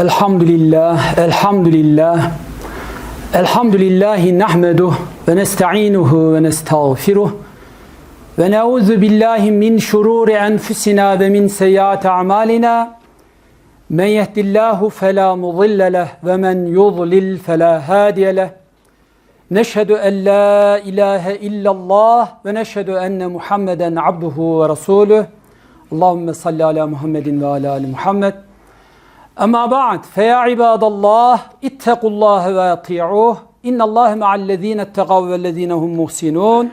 Elhamdülillah, elhamdülillah, elhamdülillahi nahmeduh ve nesta'inuhu ve nestağfiruh ve neuzu billahi min şururi enfusina ve min seyyiati a'malina men yehdillahu fela mudille ve men yudlil fela hadiye leh Neşhedü en la ilahe illallah ve neşhedü enne Muhammeden abduhu ve resuluh. Allahümme salli ala Muhammedin ve ala ali Muhammed. Ama ba'd. Fe ya ibadallah ittakullaha ve ati'uh. İnnallaha ma'allezine tegav vellezinehum muhsinun.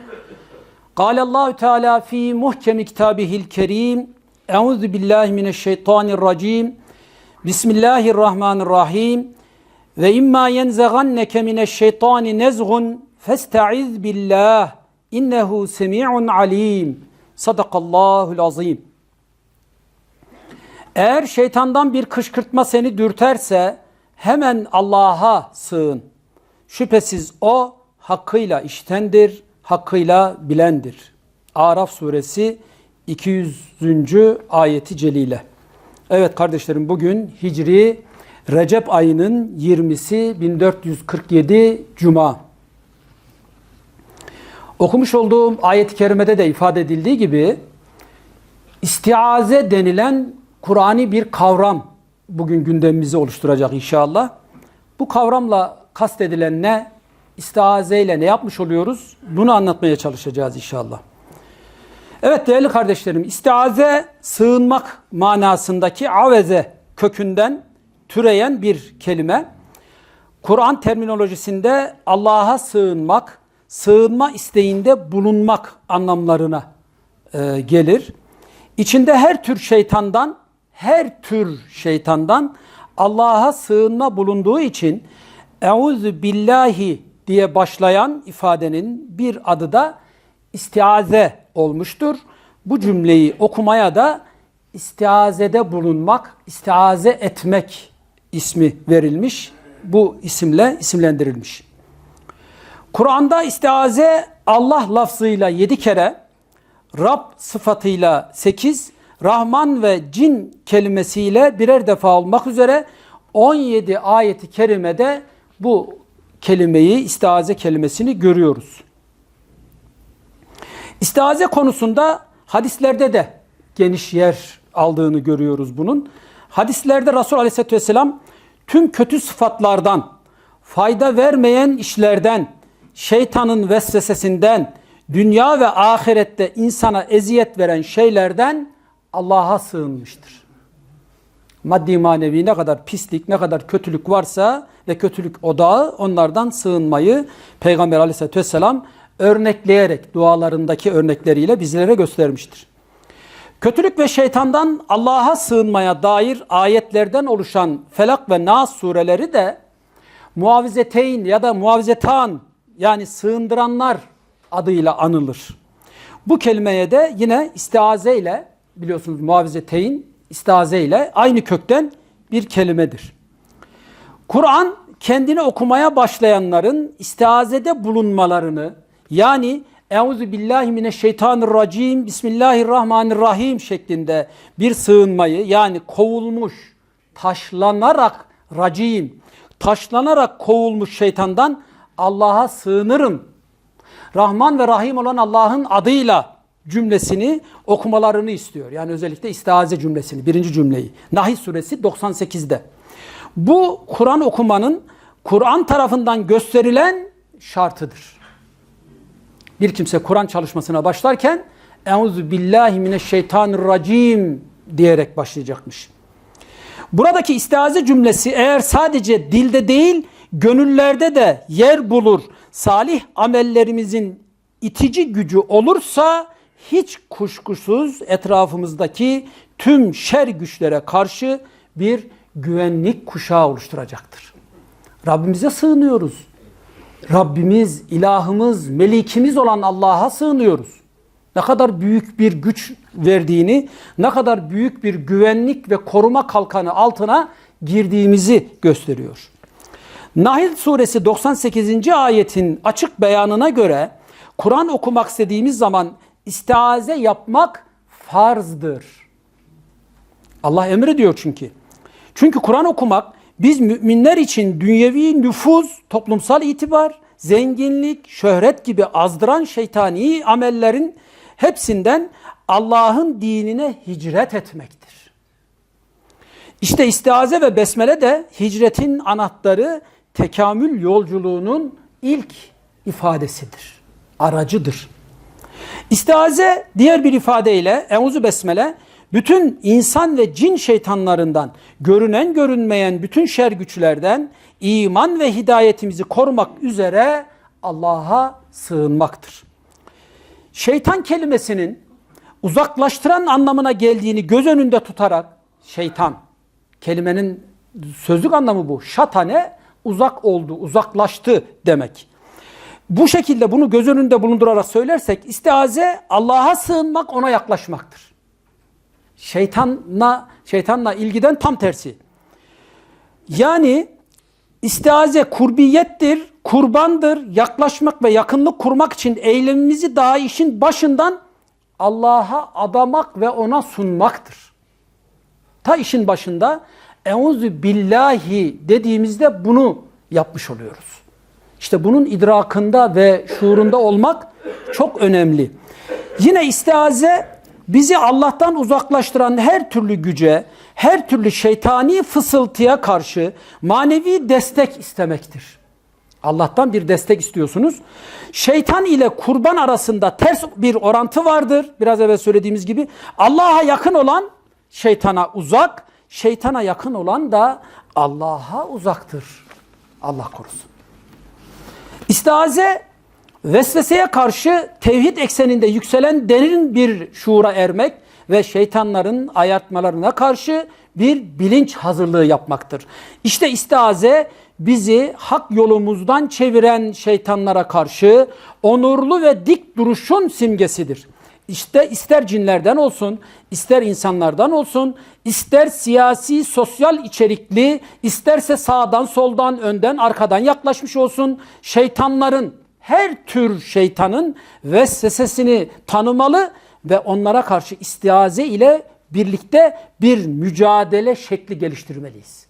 Kale Allahü Teala fi muhkemi kitabihil kerim Euzu billahi mineşşeytanirracim. Bismillahirrahmanirrahim. Ve imma yenzaganneke mineşşeytani nezgun festaiz billah. İnnehu semi'un alim. Sadakallahul azim. Eğer şeytandan bir kışkırtma seni dürterse hemen Allah'a sığın. Şüphesiz o hakkıyla iştendir, hakkıyla bilendir. Araf suresi 200. ayeti celile. Evet kardeşlerim bugün Hicri Recep ayının 20'si 1447 Cuma. Okumuş olduğum ayet-i kerimede de ifade edildiği gibi istiaze denilen Kur'an'i bir kavram bugün gündemimizi oluşturacak inşallah. Bu kavramla kastedilen ne? İstiaze ile ne yapmış oluyoruz? Bunu anlatmaya çalışacağız inşallah. Evet değerli kardeşlerim, istiaze sığınmak manasındaki aveze kökünden türeyen bir kelime. Kur'an terminolojisinde Allah'a sığınmak, sığınma isteğinde bulunmak anlamlarına e, gelir. İçinde her tür şeytandan, her tür şeytandan Allah'a sığınma bulunduğu için Euzu billahi diye başlayan ifadenin bir adı da istiaze olmuştur. Bu cümleyi okumaya da istiazede bulunmak, istiaze etmek ismi verilmiş. Bu isimle isimlendirilmiş. Kur'an'da istiaze Allah lafzıyla yedi kere, Rab sıfatıyla sekiz, Rahman ve cin kelimesiyle birer defa olmak üzere 17 ayeti kerimede bu kelimeyi, istiaze kelimesini görüyoruz. İstiaze konusunda hadislerde de geniş yer aldığını görüyoruz bunun. Hadislerde Resul Aleyhisselatü Vesselam tüm kötü sıfatlardan, fayda vermeyen işlerden, şeytanın vesvesesinden, dünya ve ahirette insana eziyet veren şeylerden Allah'a sığınmıştır. Maddi manevi ne kadar pislik, ne kadar kötülük varsa ve kötülük odağı onlardan sığınmayı Peygamber Aleyhisselatü Vesselam örnekleyerek dualarındaki örnekleriyle bizlere göstermiştir. Kötülük ve şeytandan Allah'a sığınmaya dair ayetlerden oluşan Felak ve Nas sureleri de muavizeteyn ya da muavizetan yani sığındıranlar adıyla anılır. Bu kelimeye de yine istiaze ile biliyorsunuz muavizeteyn istiaze ile aynı kökten bir kelimedir. Kur'an kendini okumaya başlayanların istiazede bulunmalarını yani Euzu billahi mineşşeytanirracim Bismillahirrahmanirrahim şeklinde bir sığınmayı yani kovulmuş, taşlanarak racim, taşlanarak kovulmuş şeytandan Allah'a sığınırım. Rahman ve Rahim olan Allah'ın adıyla cümlesini okumalarını istiyor. Yani özellikle istiaze cümlesini, birinci cümleyi. Nahil suresi 98'de. Bu Kur'an okumanın Kur'an tarafından gösterilen şartıdır. Bir kimse Kur'an çalışmasına başlarken Euzu billahi mineşşeytanirracim diyerek başlayacakmış. Buradaki istiaze cümlesi eğer sadece dilde değil gönüllerde de yer bulur, salih amellerimizin itici gücü olursa hiç kuşkusuz etrafımızdaki tüm şer güçlere karşı bir güvenlik kuşağı oluşturacaktır. Rabbimize sığınıyoruz. Rabbimiz, ilahımız, melikimiz olan Allah'a sığınıyoruz. Ne kadar büyük bir güç verdiğini, ne kadar büyük bir güvenlik ve koruma kalkanı altına girdiğimizi gösteriyor. Nahil suresi 98. ayetin açık beyanına göre Kur'an okumak istediğimiz zaman istiaze yapmak farzdır. Allah emrediyor çünkü. Çünkü Kur'an okumak Biz müminler için dünyevi nüfuz, toplumsal itibar, zenginlik, şöhret gibi azdıran şeytani amellerin hepsinden Allah'ın dinine hicret etmektir. İşte istiaze ve besmele de hicretin anahtarı tekamül yolculuğunun ilk ifadesidir. Aracıdır. İstiaze diğer bir ifadeyle Euzu Besmele bütün insan ve cin şeytanlarından görünen görünmeyen bütün şer güçlerden iman ve hidayetimizi korumak üzere Allah'a sığınmaktır. Şeytan kelimesinin uzaklaştıran anlamına geldiğini göz önünde tutarak şeytan kelimenin sözlük anlamı bu. Şatane uzak oldu, uzaklaştı demek. Bu şekilde bunu göz önünde bulundurarak söylersek istiaze Allah'a sığınmak, ona yaklaşmaktır. Şeytanla şeytanla ilgiden tam tersi. Yani istiaze kurbiyettir, kurbandır, yaklaşmak ve yakınlık kurmak için eylemimizi daha işin başından Allah'a adamak ve ona sunmaktır. Ta işin başında Euzu billahi dediğimizde bunu yapmış oluyoruz. İşte bunun idrakında ve şuurunda olmak çok önemli. Yine istiaze bizi Allah'tan uzaklaştıran her türlü güce, her türlü şeytani fısıltıya karşı manevi destek istemektir. Allah'tan bir destek istiyorsunuz. Şeytan ile kurban arasında ters bir orantı vardır. Biraz evvel söylediğimiz gibi. Allah'a yakın olan şeytana uzak, şeytana yakın olan da Allah'a uzaktır. Allah korusun. İstiaze vesveseye karşı tevhid ekseninde yükselen derin bir şuura ermek ve şeytanların ayartmalarına karşı bir bilinç hazırlığı yapmaktır. İşte istiaze bizi hak yolumuzdan çeviren şeytanlara karşı onurlu ve dik duruşun simgesidir. İşte ister cinlerden olsun, ister insanlardan olsun, ister siyasi, sosyal içerikli, isterse sağdan, soldan, önden, arkadan yaklaşmış olsun, şeytanların, her tür şeytanın vesvesesini tanımalı ve onlara karşı istiaze ile birlikte bir mücadele şekli geliştirmeliyiz.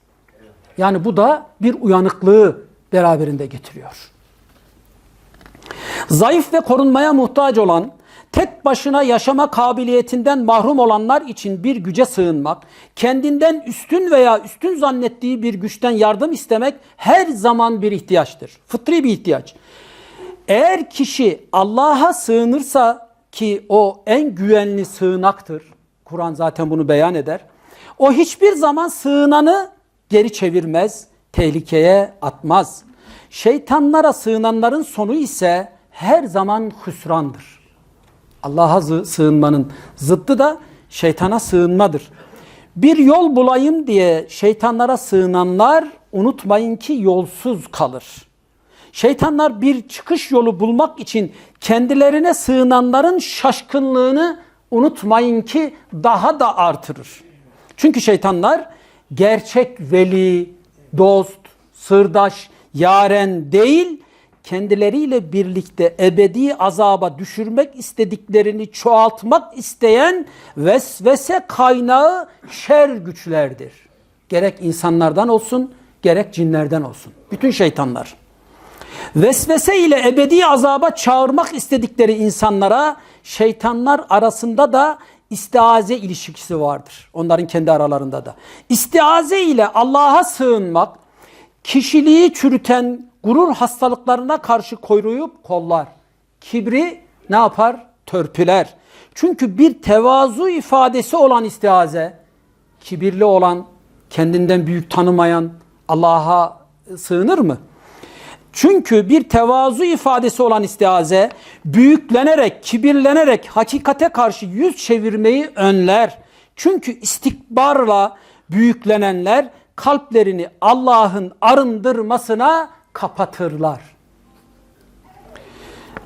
Yani bu da bir uyanıklığı beraberinde getiriyor. Zayıf ve korunmaya muhtaç olan, tek başına yaşama kabiliyetinden mahrum olanlar için bir güce sığınmak, kendinden üstün veya üstün zannettiği bir güçten yardım istemek her zaman bir ihtiyaçtır. Fıtri bir ihtiyaç. Eğer kişi Allah'a sığınırsa ki o en güvenli sığınaktır. Kur'an zaten bunu beyan eder. O hiçbir zaman sığınanı geri çevirmez, tehlikeye atmaz. Şeytanlara sığınanların sonu ise her zaman hüsrandır. Allah'a sığınmanın zıttı da şeytana sığınmadır. Bir yol bulayım diye şeytanlara sığınanlar unutmayın ki yolsuz kalır. Şeytanlar bir çıkış yolu bulmak için kendilerine sığınanların şaşkınlığını unutmayın ki daha da artırır. Çünkü şeytanlar gerçek veli, dost, sırdaş, yaren değil, kendileriyle birlikte ebedi azaba düşürmek istediklerini çoğaltmak isteyen vesvese kaynağı şer güçlerdir. Gerek insanlardan olsun, gerek cinlerden olsun. Bütün şeytanlar. Vesvese ile ebedi azaba çağırmak istedikleri insanlara şeytanlar arasında da istiaze ilişkisi vardır. Onların kendi aralarında da. İstiaze ile Allah'a sığınmak kişiliği çürüten gurur hastalıklarına karşı koruyup kollar. Kibri ne yapar? Törpüler. Çünkü bir tevazu ifadesi olan istiaze, kibirli olan, kendinden büyük tanımayan Allah'a sığınır mı? Çünkü bir tevazu ifadesi olan istiaze büyüklenerek, kibirlenerek hakikate karşı yüz çevirmeyi önler. Çünkü istikbarla büyüklenenler kalplerini Allah'ın arındırmasına kapatırlar.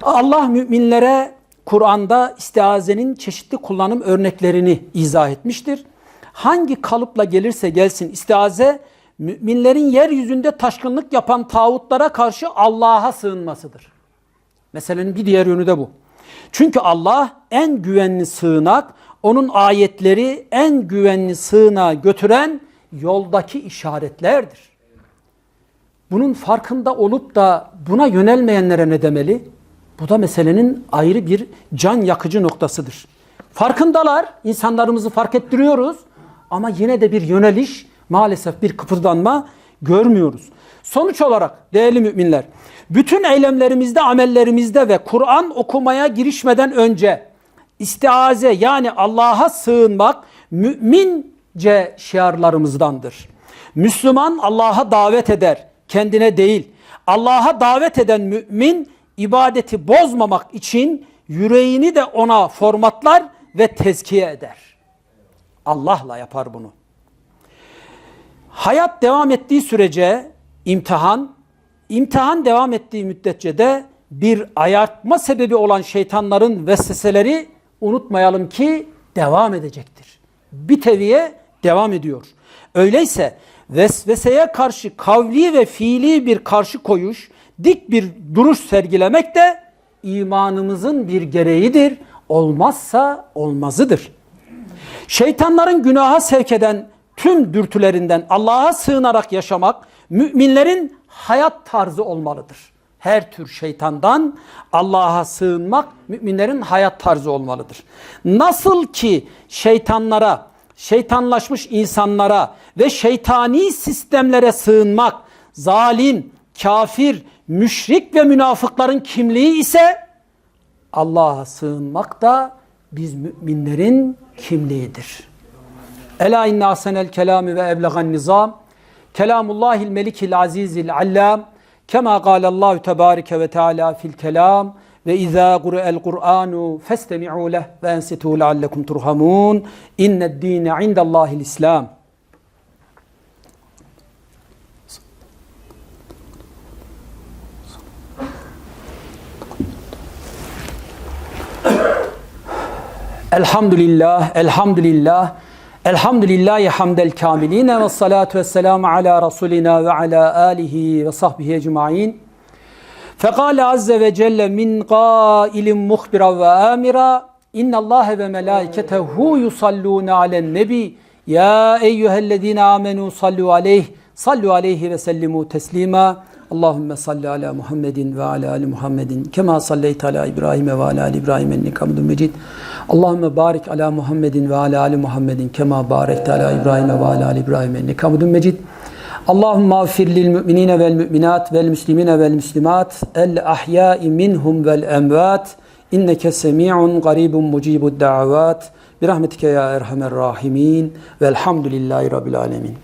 Allah müminlere Kur'an'da istiazenin çeşitli kullanım örneklerini izah etmiştir. Hangi kalıpla gelirse gelsin istiaze müminlerin yeryüzünde taşkınlık yapan tağutlara karşı Allah'a sığınmasıdır. Meselenin bir diğer yönü de bu. Çünkü Allah en güvenli sığınak, onun ayetleri en güvenli sığınağa götüren yoldaki işaretlerdir. Bunun farkında olup da buna yönelmeyenlere ne demeli? Bu da meselenin ayrı bir can yakıcı noktasıdır. Farkındalar, insanlarımızı fark ettiriyoruz ama yine de bir yöneliş, maalesef bir kıpırdanma görmüyoruz. Sonuç olarak değerli müminler, bütün eylemlerimizde, amellerimizde ve Kur'an okumaya girişmeden önce istiaze yani Allah'a sığınmak mümince şiarlarımızdandır. Müslüman Allah'a davet eder, kendine değil. Allah'a davet eden mümin ibadeti bozmamak için yüreğini de ona formatlar ve tezkiye eder. Allah'la yapar bunu. Hayat devam ettiği sürece imtihan, imtihan devam ettiği müddetçe de bir ayartma sebebi olan şeytanların vesveseleri unutmayalım ki devam edecektir. Bir teviye devam ediyor. Öyleyse vesveseye karşı kavli ve fiili bir karşı koyuş, dik bir duruş sergilemek de imanımızın bir gereğidir. Olmazsa olmazıdır. Şeytanların günaha sevk eden tüm dürtülerinden Allah'a sığınarak yaşamak müminlerin hayat tarzı olmalıdır. Her tür şeytandan Allah'a sığınmak müminlerin hayat tarzı olmalıdır. Nasıl ki şeytanlara, şeytanlaşmış insanlara ve şeytani sistemlere sığınmak zalim, kafir, müşrik ve münafıkların kimliği ise Allah'a sığınmak da biz müminlerin kimliğidir. Ela inna ahsenel kelami ve eblegan nizam. Kelamullahil melikil azizil allam. Kema Allahu tebareke ve teala fil kelam ve izâ gure'el Kur'anu festemi'û leh ve ensitû leallekum turhamun inned dîne indallâhil islam Elhamdülillah, elhamdülillah, elhamdülillahi hamdel kamiline ve salatu ve selamu ala Resulina ve ala alihi ve sahbihi ecmain. Fekale azze ve celle min qailin muhbira ve amira inna Allah ve melaiketehu yusalluna alen nebi. Ya eyyühellezine amenu sallu aleyh sallu aleyhi ve sellimu teslima Allahümme salli ala Muhammedin ve ala ali Muhammedin. Kema salleyte ala İbrahim ve ala ali İbrahim ennike hamdun mecid. Allahümme barik ala Muhammedin ve ala ali Muhammedin. Kema barekte ala İbrahim ve ala ali İbrahim hamdun mecid Allahümme affir lil müminine vel müminat vel müslimine vel müslimat el ahyai minhum vel emvat inneke semi'un garibun mucibud da'avat birahmetike ya erhamer rahimin velhamdülillahi rabbil alemin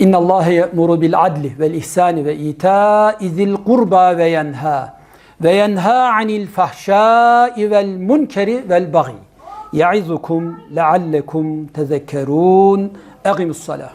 İnna Allah ye'muru bil adli vel ihsani ve ita'i zil kurba ve yenha ve yenha anil fahşai vel munkeri vel bagi. Ya'izukum leallekum tezekkerun. أقم الصلاة.